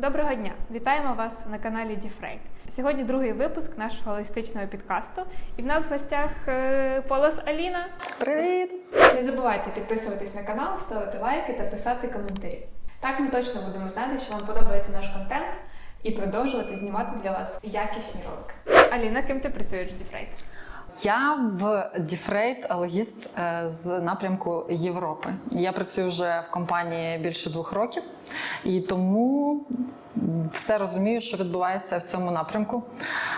Доброго дня! Вітаємо вас на каналі Діфрейт. Сьогодні другий випуск нашого логістичного підкасту. І в нас в гостях е, Полос Аліна. Привіт! Не забувайте підписуватись на канал, ставити лайки та писати коментарі. Так ми точно будемо знати, що вам подобається наш контент і продовжувати знімати для вас якісні ролики. Аліна, ким ти працюєш в Діфрейт? Я в Діфрейт логіст е, з напрямку Європи. Я працюю вже в компанії більше двох років, і тому все розумію, що відбувається в цьому напрямку.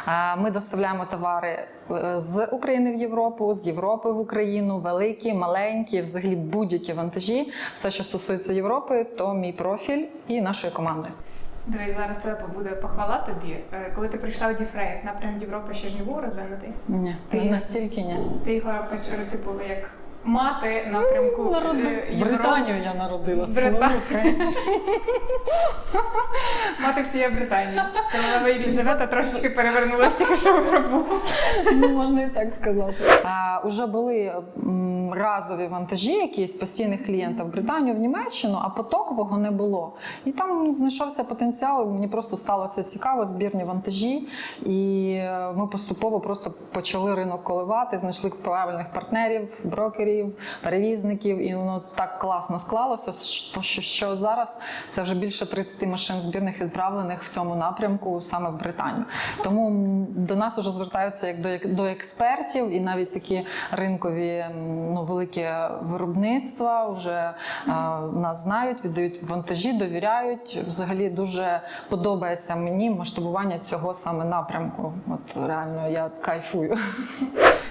Е, Ми доставляємо товари е, з України в Європу, з Європи в Україну, великі, маленькі, взагалі будь-які вантажі. Все, що стосується Європи, то мій профіль і нашої команди. Дивись, зараз тебе буде похвала тобі. Е, Коли ти прийшла в Діфрейт, напрям Європи ще ж не був розвинутий. Ні, Ти- настільки ні. Ти його почали, типу, як мати напрямку е, Європи. Британію я народила. Брита- Мати всієї Британії. Королева Єлізавета трошечки перевернулася, що в гробу. Ну, можна і так сказати. А, уже були разові вантажі, якісь постійних клієнтів в Британію, в Німеччину, а потокового не було. І там знайшовся потенціал. Мені просто стало це цікаво, збірні вантажі. І е, ми поступово просто почали ринок коливати, знайшли правильних партнерів, брокерів, перевізників. І воно так класно склалося, що, що, що зараз це вже більше 30 машин збірних відправлених в цьому напрямку саме в Британію. Тому до нас вже звертаються як до, до експертів, і навіть такі ринкові ну, великі виробництва вже е, нас знають, віддають вантажі, довіряють. Взагалі дуже подобається мені масштабування цього саме напрямку. От реально я кайфую.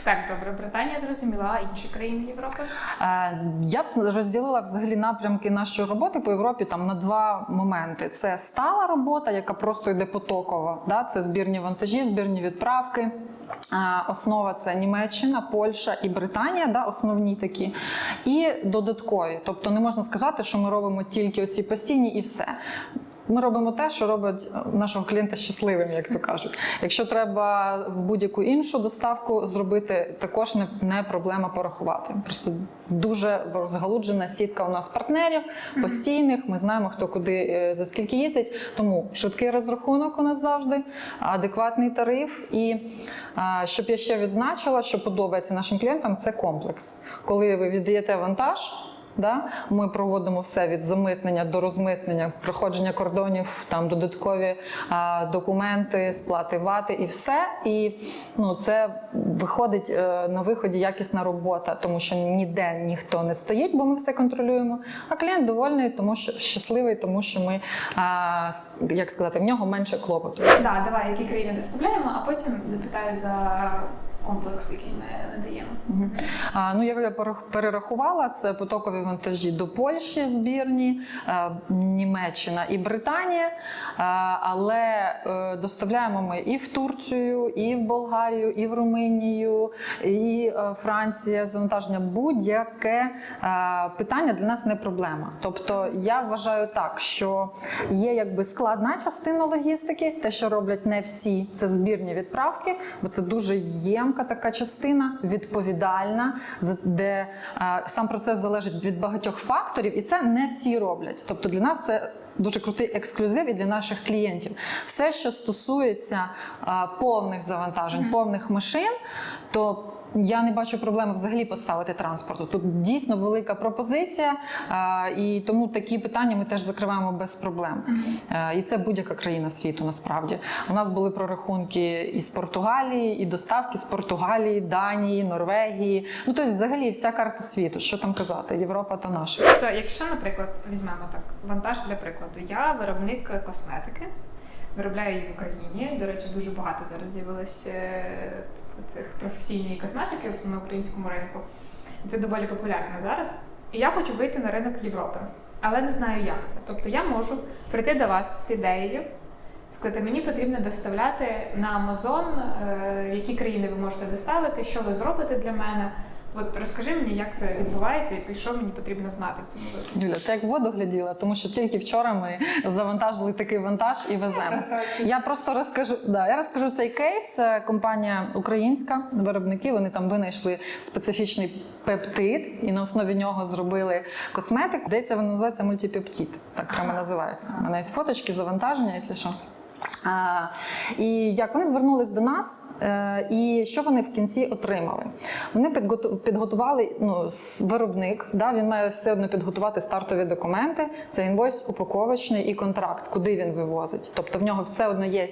Так, добре, Британія зрозуміла, а інші країни Європи. Е, Я б розділила взагалі напрямки нашої роботи по Європі там на два моменти: це стала робота, яка просто йде потокова. Да? Це збірні вантажі, збірні відправки. Е, Основа це Німеччина, Польща і Британія, да, основні такі, і додаткові. Тобто не можна сказати, що ми робимо тільки оці постійні і все. Ми робимо те, що робить нашого клієнта щасливим, як то кажуть. Якщо треба в будь-яку іншу доставку зробити, також не, не проблема порахувати. Просто дуже розгалуджена сітка у нас партнерів постійних. Ми знаємо, хто куди е, за скільки їздить. Тому швидкий розрахунок у нас завжди, адекватний тариф. І щоб я ще відзначила, що подобається нашим клієнтам, це комплекс. Коли ви віддаєте вантаж. Да? Ми проводимо все від замитнення до розмитнення, проходження кордонів, там додаткові а, документи, сплати вати і все. І ну, це виходить е, на виході якісна робота, тому що ніде ніхто не стоїть, бо ми все контролюємо. А клієнт довольний, тому що щасливий, тому що ми, а, як сказати, в нього менше клопоту. Да, давай, які країни доставляємо, а потім запитаю за комплекс, який ми надаємо. Мгм. А, ну, як я перерахувала, це потокові вантажі до Польщі збірні, е, Німеччина і Британія. Е, але е, доставляємо ми і в Турцію, і в Болгарію, і в Румунію, і Франція. Завантаження будь-яке питання для нас не проблема. Тобто я вважаю так, що є якби складна частина логістики, те, що роблять не всі, це збірні відправки, бо це дуже ємка така частина, відповідальна, де е, сам процес залежить від багатьох факторів, і це не всі роблять. Тобто для нас це. Дуже крутий ексклюзив і для наших клієнтів. Все, що стосується а, повних завантажень, повних машин, то я не бачу проблеми взагалі поставити транспорту. Тут дійсно велика пропозиція, і тому такі питання ми теж закриваємо без проблем. І це будь-яка країна світу насправді. У нас були прорахунки із Португалії, і доставки з Португалії, Данії, Норвегії. Ну тобто, взагалі, вся карта світу. Що там казати? Європа то наша. Якщо, наприклад, візьмемо так, вантаж для прикладу, я виробник косметики, виробляю її в Україні. До речі, дуже багато зараз з'явилось е, цих професійної косметики на українському ринку. Це доволі популярно зараз. І я хочу вийти на ринок Європи, але не знаю, як це. Тобто я можу прийти до вас з ідеєю, сказати, мені потрібно доставляти на Амазон, е, які країни ви можете доставити, що ви зробите для мене. От розкажи мені, як це відбувається, і що мені потрібно знати в цьому випадку. Юля, ти як воду гляділа, тому що тільки вчора ми завантажили такий вантаж і веземо. Я просто розкажу. Да, я розкажу цей кейс. Е, Компанія українська, виробники. Вони там винайшли специфічний пептид, і на основі нього зробили косметик. Здається, він називається мультипептид. Так прямо називається. У мене є фоточки, завантаження, якщо що. І як вони звернулись до нас, е, і що вони в кінці отримали? Вони підготу- підготували ну, виробник, да, він має все одно підготувати стартові документи. Це інвойс упаковочний і контракт, куди він вивозить. Тобто в нього все одно є.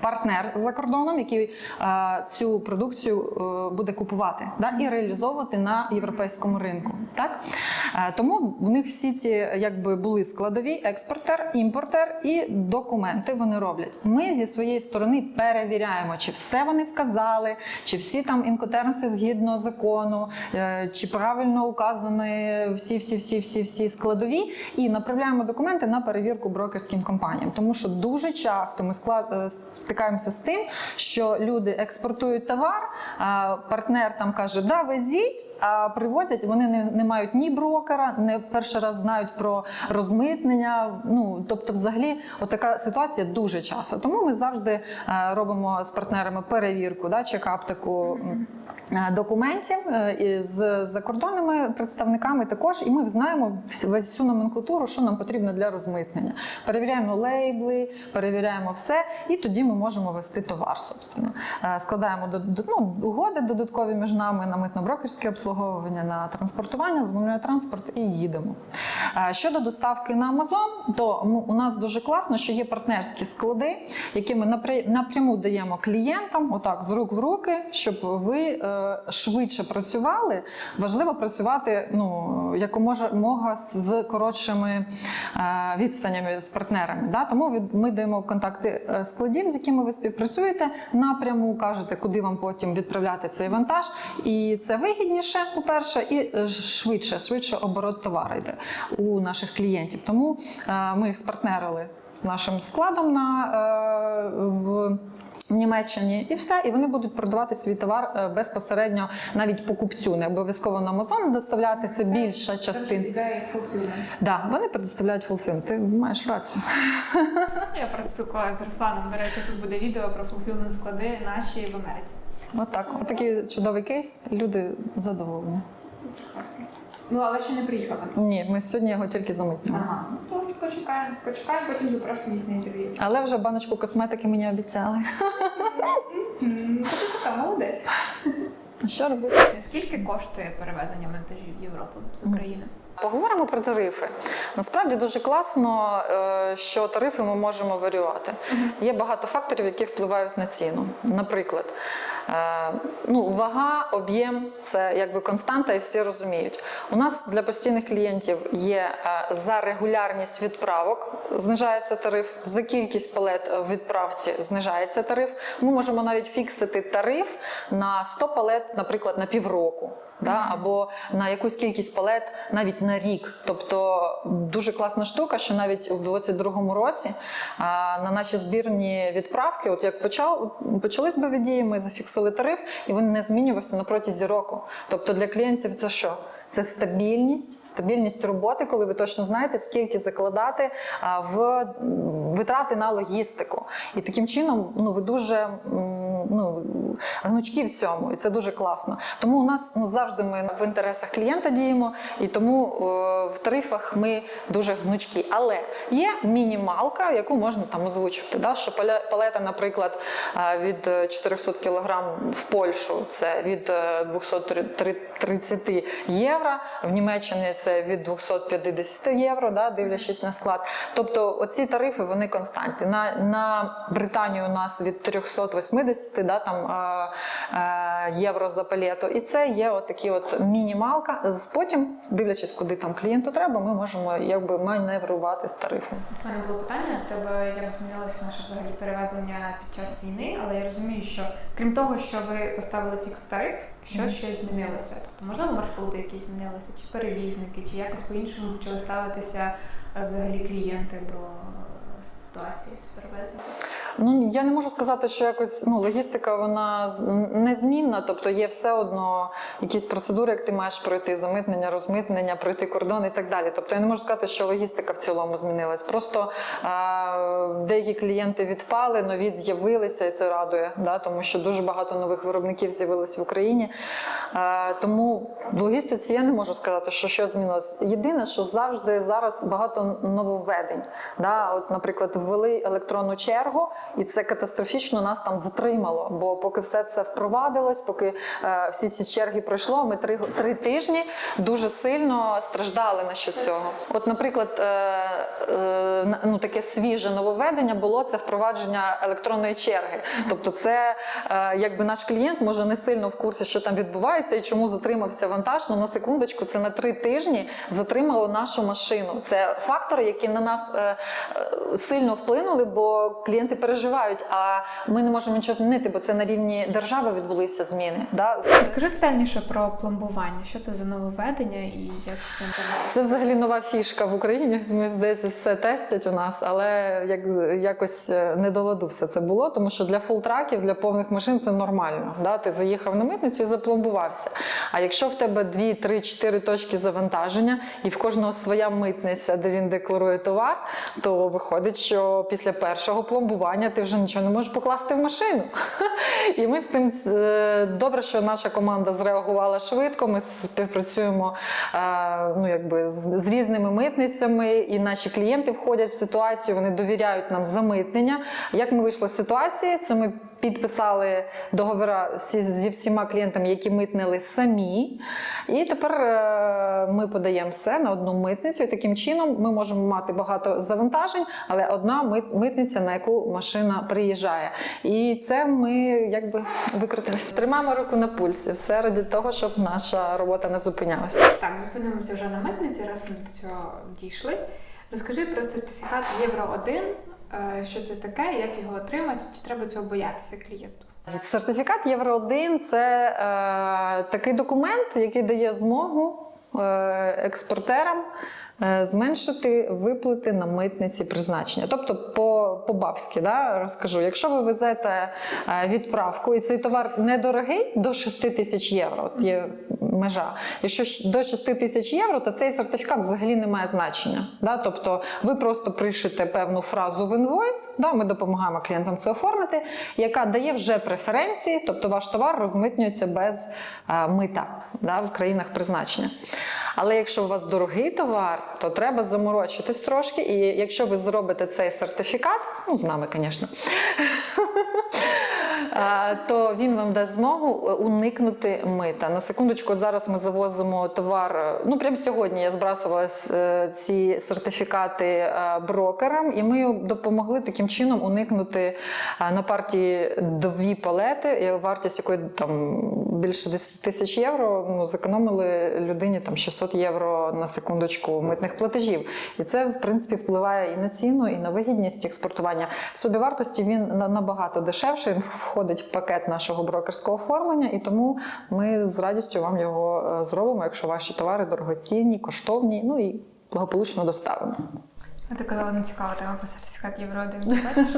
Партнер за кордоном, який е, цю продукцію е, буде купувати да, і реалізовувати на європейському ринку. Так? Е, тому в них всі ці якби були складові: експортер, імпортер і документи вони роблять. Ми зі своєї сторони перевіряємо, чи все вони вказали, чи всі там інкотермси згідно закону, чи правильно указані всі, всі, всі, всі, всі складові, і направляємо документи на перевірку брокерським компаніям. Тому що дуже часто ми склад стикаємося з тим, що люди експортують товар, а партнер там каже, да, везіть, а привозять, вони не, не мають ні брокера, не в перший раз знають про розмитнення. Ну тобто, взагалі, отака ситуація дуже часто. Тому ми завжди е, робимо з партнерами перевірку, да, чекап таку. е, Документів е, з закордонними представниками також, і ми знаємо всю номенклатуру, що нам потрібно для розмитнення. Перевіряємо лейбли, перевіряємо все, і тоді ми можемо вести товар. Собственно, Е, складаємо ну, угоди додаткові між нами на митно-брокерське обслуговування, на транспортування, замовляємо транспорт і їдемо. Е, Щодо доставки на Амазон, то у нас дуже класно, що є партнерські склади, які ми напряму даємо клієнтам, отак з рук в руки, щоб ви е, швидше працювали. Важливо працювати ну, якомога мога з коротшими відстанями з партнерами. Тому ми даємо контакти складів, з якими ви співпрацюєте, напряму кажете, куди вам потім відправляти цей вантаж. І це вигідніше, по-перше, і е, швидше, швидше оборот товару йде у наших клієнтів. Тому е, ми їх спартнерили з нашим складом на е, в. В Німеччині і все, і вони будуть продавати свій товар е, безпосередньо навіть покупцю, не обов'язково на Амазон доставляти. Це більша частина. Да, вони предоставляють фулфілм. Ти маєш рацію. Я просто спілкувалася з Русланом. До речі, тут буде відео про фулфілмент склади наші в Америці. Отак, отакий чудовий кейс. Люди задоволені. Це прекрасно. Ну, але ще не приїхала. Ні, ми сьогодні його тільки замитнемо. Ага, ну то почекаємо, почекаємо, потім запросимо їх на інтерв'ю. Але вже баночку косметики мені обіцяли. М, ти така молодець. Що робити? Скільки коштує перевезення вантажів в Європу з України? Поговоримо про тарифи. Насправді дуже класно, е, що тарифи ми можемо варіювати. Є багато факторів, які впливають на ціну. Наприклад, е, ну, вага, об'єм це якби константа, і всі розуміють. У нас для постійних клієнтів є е, за регулярність відправок знижається тариф, за кількість палет в відправці знижається тариф. Ми можемо навіть фіксити тариф на 100 палет, наприклад, на півроку. Да, або на якусь кількість палет навіть на рік. Тобто дуже класна штука, що навіть у 22-му році а, на наші збірні відправки, от як почав, почались бойові дії, ми зафіксили тариф, і він не змінювався на протязі року. Тобто для клієнтів це що? Це стабільність, стабільність роботи, коли ви точно знаєте, скільки закладати в витрати на логістику. І таким чином ну, ви дуже ну, гнучкі в цьому, і це дуже класно. Тому у нас ну, завжди ми в інтересах клієнта діємо, і тому е, в тарифах ми дуже гнучкі. Але є мінімалка, яку можна там озвучити. Да? Що палета, наприклад, е, від е, 400 кг в Польщу це від е, 230 євро, в Німеччині це від 250 євро, да, дивлячись на склад. Тобто оці тарифи вони константні. На, на Британію у нас від 380 да, там, е, е, євро за палету. І це є от такі от мінімалка. Потім, дивлячись, куди там клієнту треба, ми можемо якби маневрувати з тарифом. У мене було питання тебе, як змінилося наше взагалі перевезення під час війни, але я розумію, що крім того, що ви поставили фікс тариф, що ще змінилося? Тобто, можливо, маршрути якісь змінилися, чи перевізники, чи якось по-іншому почали ставитися е, взагалі клієнти до е, ситуації з перевезенням? Ну я не можу сказати, що якось ну логістика вона незмінна, тобто є все одно якісь процедури, як ти маєш пройти замитнення, розмитнення, пройти кордон і так далі. Тобто я не можу сказати, що логістика в цілому змінилась. Просто е, деякі клієнти відпали, нові з'явилися, і це радує, да, тому що дуже багато нових виробників з'явилось в Україні. Е, тому в логістиці я не можу сказати, що щось змінилось. Єдине, що завжди зараз багато нововведень. Да? От, наприклад, ввели електронну чергу, і це катастрофічно нас там затримало. Бо поки все це впровадилось, поки е, всі ці черги пройшло, ми три, три тижні дуже сильно страждали на цього. От, наприклад, е, е, ну, таке свіже нововведення було це впровадження електронної черги. Тобто, це е, якби наш клієнт може не сильно в курсі, що там відбувається і чому затримався вантаж. Ну на секундочку, це на три тижні затримало нашу машину. Це фактори, які на нас е, е, сильно вплинули, бо клієнти переживають. А ми не можемо нічого змінити, бо це на рівні держави відбулися зміни. Да? Скажи детальніше про пломбування. Що це за нововведення і як з ним? Це взагалі нова фішка в Україні. Ми здається, все тестять у нас, але як якось е, не до ладу все це було, тому що для фултраків, для повних машин це нормально. Да? Ти заїхав на митницю і запломбувався. А якщо в тебе 2, 3, 4 точки завантаження, і в кожного своя митниця, де він декларує товар, то виходить, що після першого пломбування ти вже нічого не можеш покласти в машину. І ми з тим е, добре, що наша команда зреагувала швидко. Ми співпрацюємо е, ну, якби, з різними митницями, і наші клієнти входять в ситуацію, вони довіряють нам замитнення. Як ми вийшли з ситуації? Це ми підписали договори зі всіма клієнтами, які митнили самі. І тепер е, ми подаємо все на одну митницю. І таким чином ми можемо мати багато завантажень, але одна митниця, на яку машина приїжджає. І це ми якби викрутилися. Тримаємо руку на пульсі, все ради того, щоб наша робота не зупинялася. Так, зупинимося вже на митниці, раз ми до цього дійшли. Розкажи про сертифікат Євро 1, е, що це таке, як його отримати, чи треба цього боятися клієнту? Сертифікат Євро 1 це е, такий документ, який дає змогу е, експортерам е, зменшити виплати на митниці призначення. Тобто, по, по бабськи, да, розкажу, якщо ви везете е, відправку, і цей товар недорогий до 6 тисяч євро, є межа. Якщо до 6 тисяч євро, то цей сертифікат взагалі не має значення. Да? Тобто ви просто пришите певну фразу в інвойс, да? ми допомагаємо клієнтам це оформити, яка дає вже преференції, тобто ваш товар розмитнюється без е, мита да? в країнах призначення. Але якщо у вас дорогий товар, то треба заморочитись трошки. І якщо ви зробите цей сертифікат, ну з нами, звісно, то він вам дасть змогу е, уникнути мита. На секундочку, зараз ми завозимо товар. е, Ну, прямо сьогодні я збрасувала е, ці сертифікати брокерам, і ми допомогли таким чином уникнути на партії дві палети, вартість якої там більше 10 тисяч євро. Ну, зекономили людині там 600 євро на секундочку митних платежів. І це, в принципі, впливає і на ціну, і на вигідність експортування. В собівартості він на- набагато дешевший, він входить в пакет нашого брокерського оформлення, і тому ми з радістю вам його е, зробимо, якщо ваші товари дорогоцінні, коштовні, ну і благополучно доставимо. А ти казала, не цікава тема про сертифікат Євро 1. Бачиш?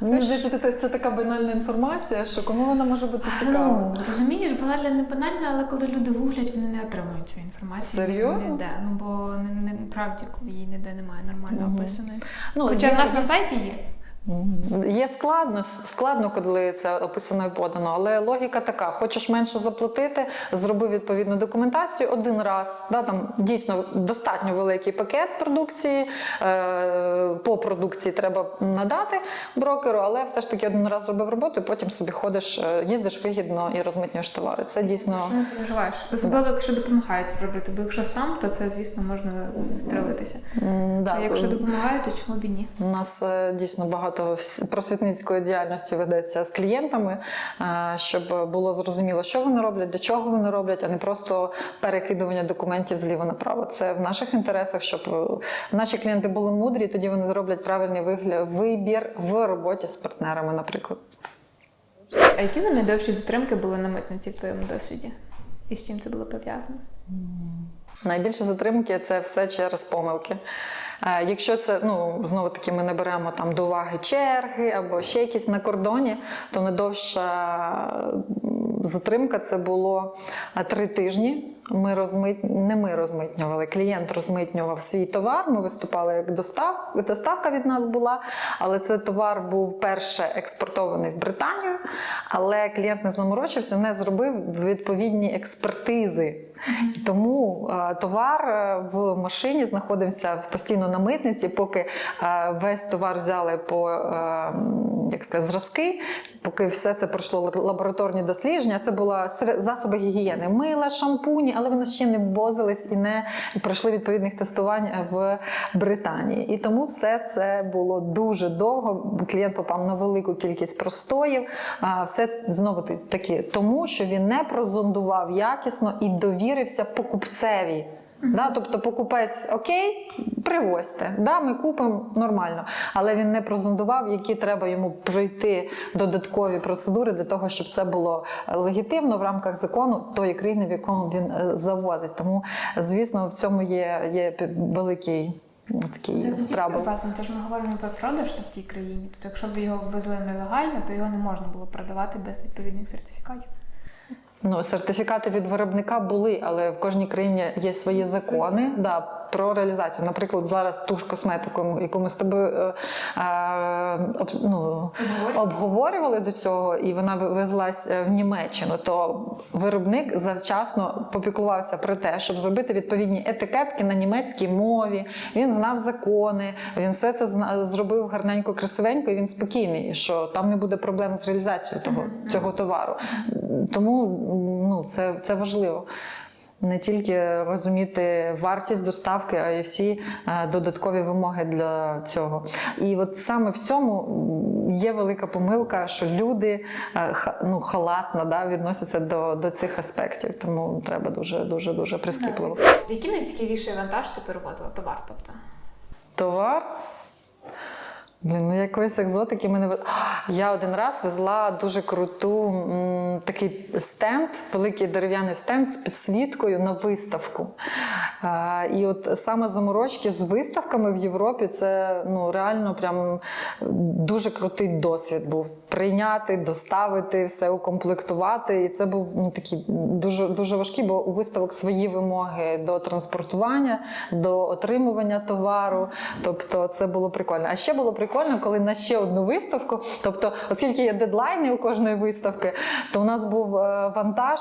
Мені здається, це, це така банальна інформація, що кому вона може бути цікава. Ну, розумієш, банальне не банальна, але коли люди гуглять, вони не отримують цю інформацію. Серйозно? Ніде. Ну бо не, не правді її ніде немає нормально описаної. Ну, Хоча в нас на сайті є. Є складно, складно, коли це описано і подано, але логіка така: хочеш менше заплатити, зроби відповідну документацію один раз. Да, там дійсно достатньо великий пакет продукції. Е, по продукції треба надати брокеру, але все ж таки один раз зробив роботу, і потім собі ходиш, е, їздиш вигідно і розмитнюєш товари. Це дійсно. Не переживаєш? Особливо, якщо допомагають це робити, бо якщо сам, то це, звісно, можна стрелитися. Да, А якщо допомагають, то чому б і ні? У нас е, дійсно багато вс- просвітницької діяльності ведеться з клієнтами, щоб було зрозуміло, що вони роблять, для чого вони роблять, а не просто перекидування документів зліва направо. Це в наших інтересах, щоб е, наші клієнти були мудрі, тоді вони зроблять правильний вигля- вибір в роботі з партнерами, наприклад. А які найдовші затримки були на митниці в твоєму досвіді? І з чим це було пов'язано? Найбільше затримки це все через помилки. Якщо це ну знову таки ми не беремо там до уваги черги або ще якісь на кордоні, то найдовша м, затримка це було три тижні. Ми розмит... не ми розмитнювали, клієнт розмитнював свій товар. Ми виступали як достав... доставка від нас була, але цей товар був перше експортований в Британію. Але клієнт не заморочився, не зробив відповідні експертизи. Тому е, товар е, в машині знаходився постійно на митниці, поки е, весь товар взяли по як сказати, зразки, поки все це пройшло лабораторні дослідження. Це були засоби гігієни, мила, шампуні, але вони ще не ввозились і не пройшли відповідних тестувань в Британії. І тому все це було дуже довго. Клієнт попав на велику кількість простоїв. Все знову таки тому, що він не прозондував якісно і довірився покупцеві. Да, тобто покупець окей, привозьте. Да, ми купимо нормально. Але він не прозондував, які треба йому пройти додаткові процедури для того, щоб це було е, легітимно в рамках закону тої країни, в якому він е, завозить. Тому, звісно, в цьому є, є великий такий трабл. Тож ми говоримо про продаж в тій країні. Тобто, якщо б його ввезли нелегально, то його не можна було продавати без відповідних сертифікатів. Ну, сертифікати від виробника були, але в кожній країні є свої закони. да, про реалізацію. Наприклад, зараз ту ж косметику, яку ми з тобою е, е, об, ну, обговорювали до цього, і вона ви- везлась е, в Німеччину, то виробник завчасно попіклувався про те, щоб зробити відповідні етикетки на німецькій мові. Він знав закони, він все це зробив гарненько, красивенько, і він спокійний, що там не буде проблем з реалізацією того, цього товару. Тому ну, це, це важливо. Не тільки розуміти вартість доставки, а й всі е, додаткові вимоги для цього. І от саме в цьому є велика помилка, що люди е, ну, халатно да, відносяться до, до цих аспектів. Тому треба дуже дуже дуже прискіпливо. Який найцікавіший вантаж ти перевозила товар? Тобто? Товар. Блін, ну якоїсь екзотики мене Я один раз везла дуже круту м, такий стенд, великий дерев'яний стенд з підсвіткою на виставку. А, і от саме заморочки з виставками в Європі це ну, реально прям дуже крутий досвід був. Прийняти, доставити, все укомплектувати. І це був ну, такий дуже, дуже важкий, бо у виставок свої вимоги до транспортування, до отримування товару. Тобто це було прикольно. А ще було прикольно, коли на ще одну виставку, тобто, оскільки є дедлайни у кожної виставки, то у нас був е, вантаж.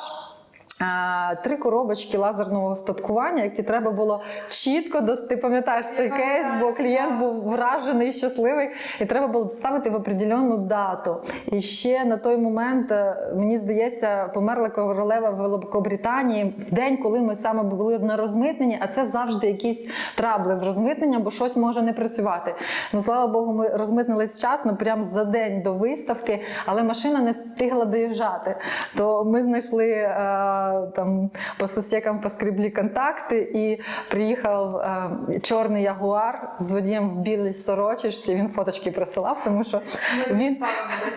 Три коробочки лазерного остаткування, які треба було чітко дос- Ти пам'ятаєш цей кейс, бо клієнт був вражений, щасливий, і треба було доставити в определенну дату. І ще на той момент, е, мені здається, померла королева в Великобританії в день, коли ми саме були на розмитненні, а це завжди якісь трабли з розмитненням, бо щось може не працювати. Ну слава Богу, ми розмитнились вчасно, прямо за день до виставки, але машина не встигла доїжджати. То ми знайшли е, там по сусікам поскріблі контакти, і приїхав е, чорний ягуар з водієм в білій сорочечці. Він фоточки присилав, тому що він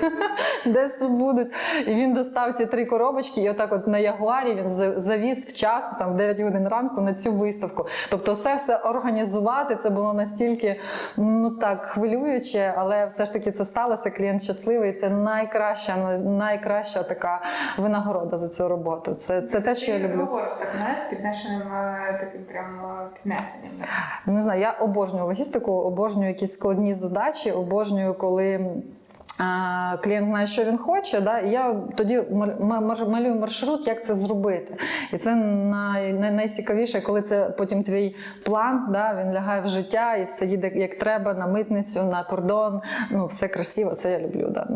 десь тут будуть. І він достав ці три коробочки, і отак, от на ягуарі він за- завіз вчасно, там в 9 годин ранку на цю виставку. Тобто, це все організувати це було настільки ну так хвилююче, але все ж таки це сталося. Клієнт щасливий. Це найкраща, найкраща така винагорода за цю роботу. Це, це те, що я люблю. говориш так, не з піднесеним е, таким прям е, піднесенням. Не знаю, я обожнюю логістику, обожнюю якісь складні задачі, обожнюю, коли. Клієнт знає, що він хоче, да, і я тоді мал- малюю маршрут, як це зробити. І це най, най, найцікавіше, коли це потім твій план, да, він лягає в життя і все їде як треба на митницю, на кордон. Ну, все красиво, це я люблю. Да.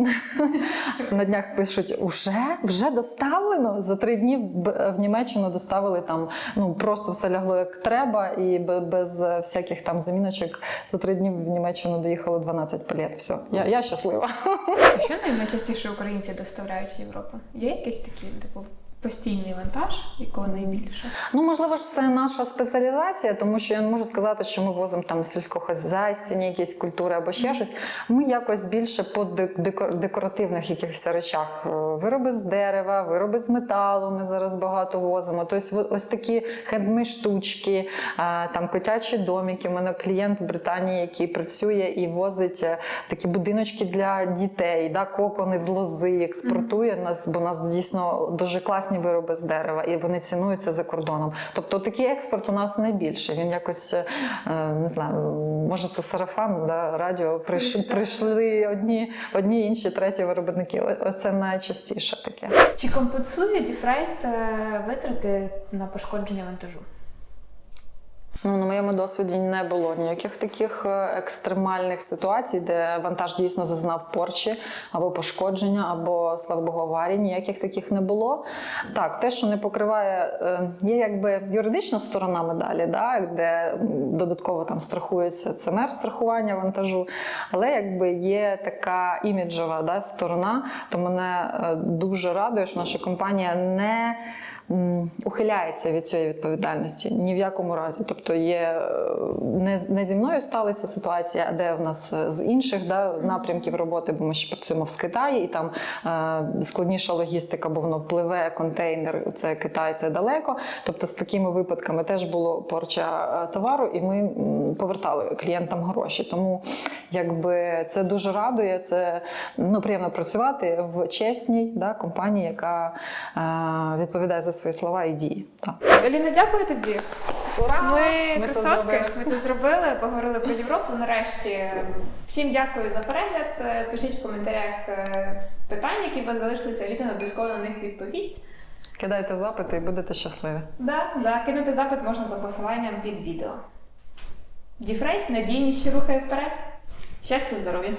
На днях пишуть: уже вже доставлено. За три дні в- Німеччину доставили там. Ну просто все лягло як треба, і бе- без всяких там заміночок. За три дні в Німеччину доїхало 12 палет. Все, я, я щаслива. Що найчастіше українці доставляють в Європу? Є якісь такі, типу, постійний вантаж, якого найбільше? Ну, можливо ж, це наша спеціалізація, тому що я не можу сказати, що ми возимо там сільськохозяйственні якісь культури або ще щось. Ми якось більше по декоративних якихось речах. Е, Вироби з дерева, вироби з металу. Ми зараз багато возимо. Тобто, ось такі хендмейд штучки, е, там котячі домики. У мене клієнт в Британії, який працює і возить е, такі будиночки для дітей, да, кокони з лози, експортує нас, бо у нас дійсно дуже класні вироби з дерева, і вони цінуються за кордоном. Тобто такий експорт у нас найбільший. Він якось е, не знаю, може це сарафан, да, радіо прийшли, прийшли одні, одні, інші, треті виробники. Оце найчастіше таке. Чи компенсує Діфрейт е, витрати на пошкодження вантажу? Ну, на моєму досвіді не було ніяких таких е, екстремальних ситуацій, де вантаж дійсно зазнав порчі або пошкодження, або, слава Богу, аварії. Ніяких таких не було. Так, те, що не покриває, е, є якби юридична сторона медалі, да, де додатково там страхується ЦМР страхування вантажу, але якби є така іміджова да, сторона, то мене е, дуже радує, що наша компанія не ухиляється від цієї відповідальності ні в якому разі. Тобто є е, не, не зі мною сталася ситуація, а де в нас е, з інших да, напрямків роботи, бо ми ще працюємо в Китаї, і там е, складніша логістика, бо воно впливе контейнер. Це Китай, це далеко. Тобто з такими випадками теж було порча е, товару, і ми повертали клієнтам гроші. Тому якби це дуже радує. Це ну, приємно працювати в чесній да, компанії, яка е, відповідає за свої слова і дії. Так. Аліна, дякую тобі. Ура! Ми, Ми красотки, ми це зробили, поговорили про Європу. Нарешті всім дякую за перегляд. Е, Пишіть в коментарях е, питання, які у вас залишилися. Аліна обов'язково на них відповість. Кидайте запити і будете щасливі. Да, да, кинути запит можна за посиланням під відео. Діфрей, надійність, що рухає вперед. Щастя, здоров'я!